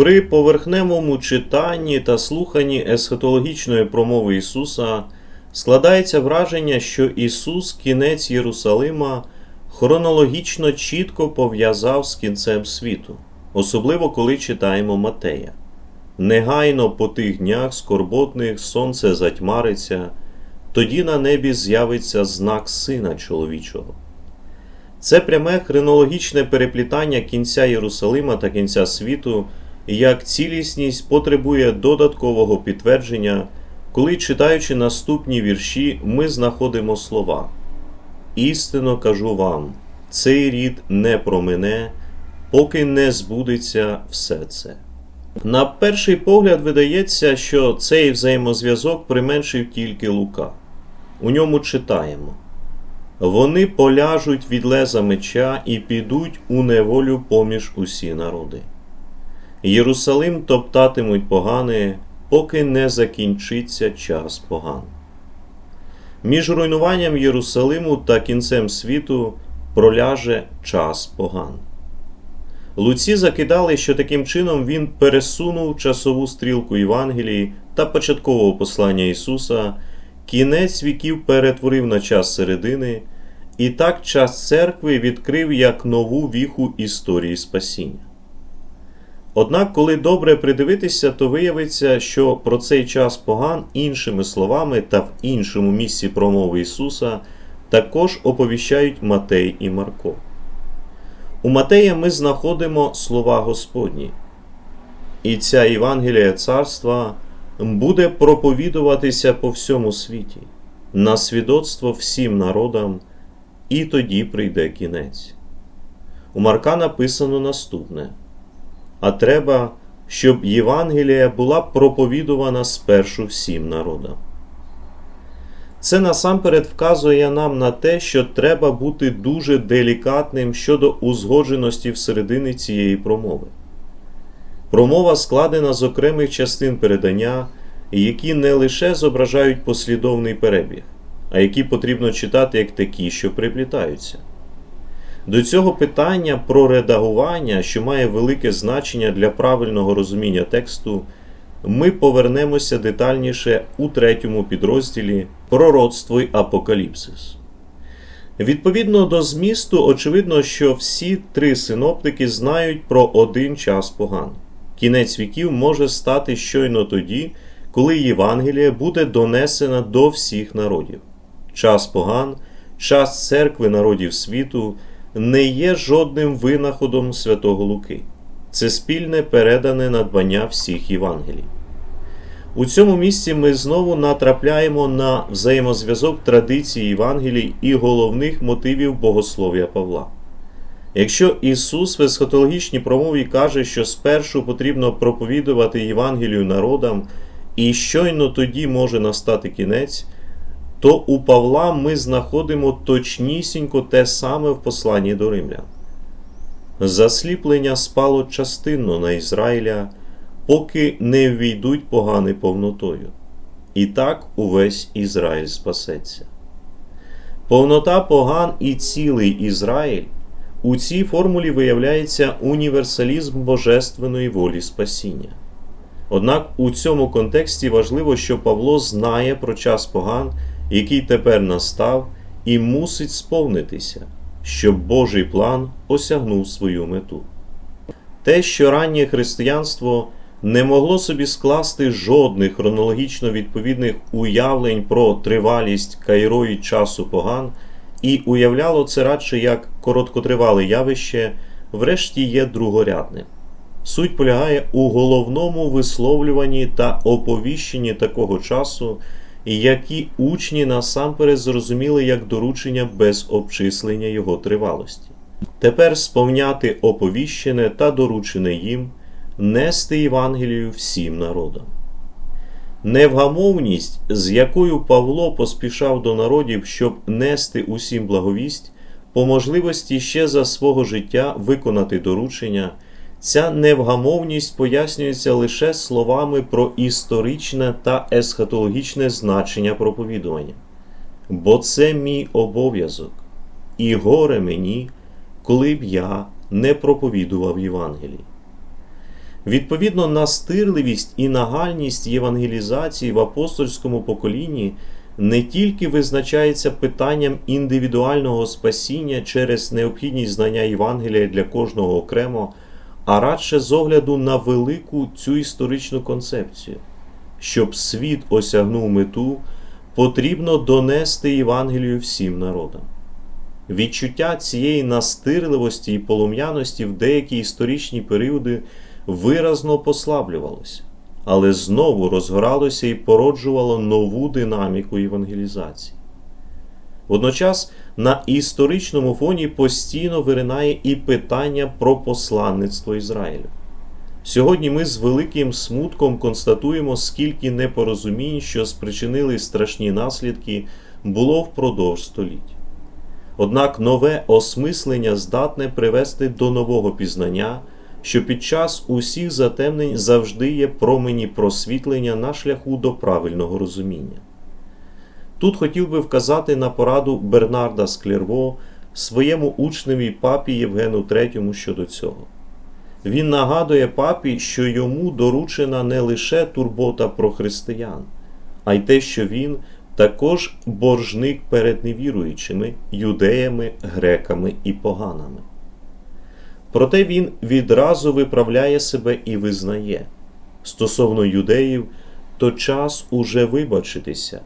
При поверхневому читанні та слуханні есхатологічної промови Ісуса складається враження, що Ісус кінець Єрусалима хронологічно чітко пов'язав з кінцем світу, особливо коли читаємо Матея. Негайно по тих днях скорботних сонце затьмариться, тоді на небі з'явиться знак Сина чоловічого. Це пряме хронологічне переплітання кінця Єрусалима та кінця світу, як цілісність потребує додаткового підтвердження, коли, читаючи наступні вірші, ми знаходимо слова. Істинно кажу вам, цей рід не промине, поки не збудеться все це. На перший погляд видається, що цей взаємозв'язок применшив тільки Лука. У ньому читаємо. Вони поляжуть від леза меча і підуть у неволю поміж усі народи. Єрусалим топтатимуть погани, поки не закінчиться час поган. Між руйнуванням Єрусалиму та кінцем світу проляже час поган. Луці закидали, що таким чином він пересунув часову стрілку Євангелії та початкового послання Ісуса, кінець віків перетворив на час середини, і так час церкви відкрив як нову віху історії спасіння. Однак, коли добре придивитися, то виявиться, що про цей час поган іншими словами та в іншому місці промови Ісуса також оповіщають Матей і Марко. У Матея ми знаходимо слова Господні. І ця Євангелія царства буде проповідуватися по всьому світі, на свідоцтво всім народам, і тоді прийде кінець. У Марка написано наступне: А треба, щоб Євангелія була проповідувана спершу всім народам. Це насамперед вказує нам на те, що треба бути дуже делікатним щодо узгодженості всередині цієї промови. Промова складена з окремих частин передання, які не лише зображають послідовний перебіг, а які потрібно читати як такі, що приплітаються. До цього питання про редагування, що має велике значення для правильного розуміння тексту, ми повернемося детальніше у третьому підрозділі Пророцтво й Апокаліпсис. Відповідно до змісту, очевидно, що всі три синоптики знають про один час поган. Кінець віків може стати щойно тоді, коли Євангеліє буде донесена до всіх народів. Час поган, час церкви народів світу не є жодним винаходом Святого Луки. Це спільне передане надбання всіх Євангелій. У цьому місці ми знову натрапляємо на взаємозв'язок традиції Євангелій і головних мотивів богослов'я Павла. Якщо Ісус в есхатологічній промові каже, що спершу потрібно проповідувати Євангелію народам, і щойно тоді може настати кінець, то у Павла ми знаходимо точнісінько те саме в посланні до римлян. Засліплення спало частинно на Ізраїля, поки не ввійдуть погани повнотою. І так увесь Ізраїль спасеться. Повнота поган і цілий Ізраїль у цій формулі виявляється універсалізм божественної волі спасіння. Однак у цьому контексті важливо, що Павло знає про час поган, який тепер настав, і мусить сповнитися, щоб Божий план осягнув свою мету. Те, що раннє християнство не могло собі скласти жодних хронологічно відповідних уявлень про тривалість кайрої часу поган, і уявляло це радше як короткотривале явище, врешті є другорядним. Суть полягає у головному висловлюванні та оповіщенні такого часу, які учні насамперед зрозуміли як доручення без обчислення його тривалості. Тепер сповняти оповіщене та доручене їм, нести Євангелію всім народам. Невгамовність, з якою Павло поспішав до народів, щоб нести усім благовість, по можливості ще за свого життя виконати доручення. Ця невгамовність пояснюється лише словами про історичне та есхатологічне значення проповідування. Бо це мій обов'язок, і горе мені, коли б я не проповідував Євангелії. Відповідно, настирливість і нагальність євангелізації в апостольському поколінні не тільки визначається питанням індивідуального спасіння через необхідність знання Євангелія для кожного окремо, а радше з огляду на велику цю історичну концепцію. Щоб світ осягнув мету, потрібно донести Євангелію всім народам. Відчуття цієї настирливості і полум'яності в деякі історичні періоди виразно послаблювалося, але знову розгоралося і породжувало нову динаміку евангелізації. Водночас на історичному фоні постійно виринає і питання про посланництво Ізраїлю. Сьогодні ми з великим смутком констатуємо, скільки непорозумінь, що спричинили страшні наслідки, було впродовж століть. Однак нове осмислення здатне привести до нового пізнання, що під час усіх затемнень завжди є промені просвітлення на шляху до правильного розуміння. Тут хотів би вказати на пораду Бернарда Склерво своєму учневі папі Євгену III щодо цього. Він нагадує папі, що йому доручена не лише турбота про християн, а й те, що він також боржник перед невіруючими, юдеями, греками і поганами. Проте він відразу виправляє себе і визнає стосовно юдеїв, то час уже вибачитися,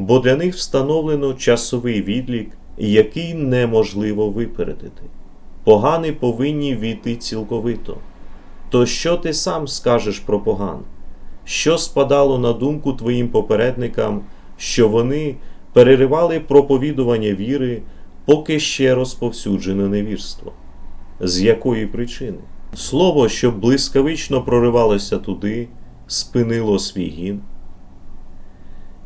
бо для них встановлено часовий відлік, який неможливо випередити. Погани повинні війти цілковито. То що ти сам скажеш про поган? Що спадало на думку твоїм попередникам, що вони переривали проповідування віри, поки ще розповсюджене невірство? З якої причини? Слово, що блискавично проривалося туди, спинило свій гін.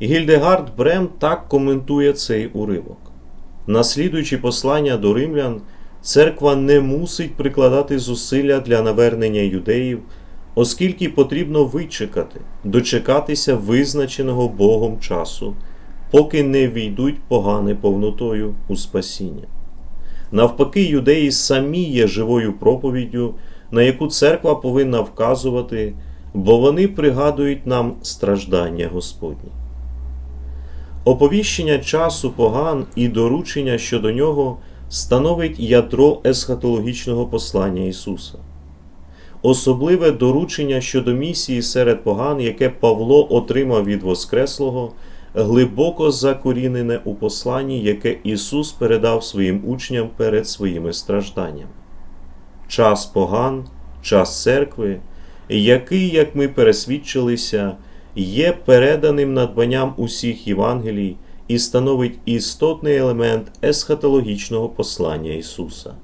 Гільдегард Брем так коментує цей уривок. Наслідуючи послання до римлян, церква не мусить прикладати зусилля для навернення юдеїв, оскільки потрібно вичекати, дочекатися визначеного Богом часу, поки не війдуть погане повнотою у спасіння. Навпаки, юдеї самі є живою проповіддю, на яку церква повинна вказувати, бо вони пригадують нам страждання Господні. Оповіщення часу поган і доручення щодо нього становить ядро есхатологічного послання Ісуса. Особливе доручення щодо місії серед поган, яке Павло отримав від Воскреслого, глибоко закорінене у посланні, яке Ісус передав своїм учням перед своїми стражданнями. Час поган, час церкви, який, як ми пересвідчилися, є переданим надбанням усіх Євангелій і становить істотний елемент есхатологічного послання Ісуса.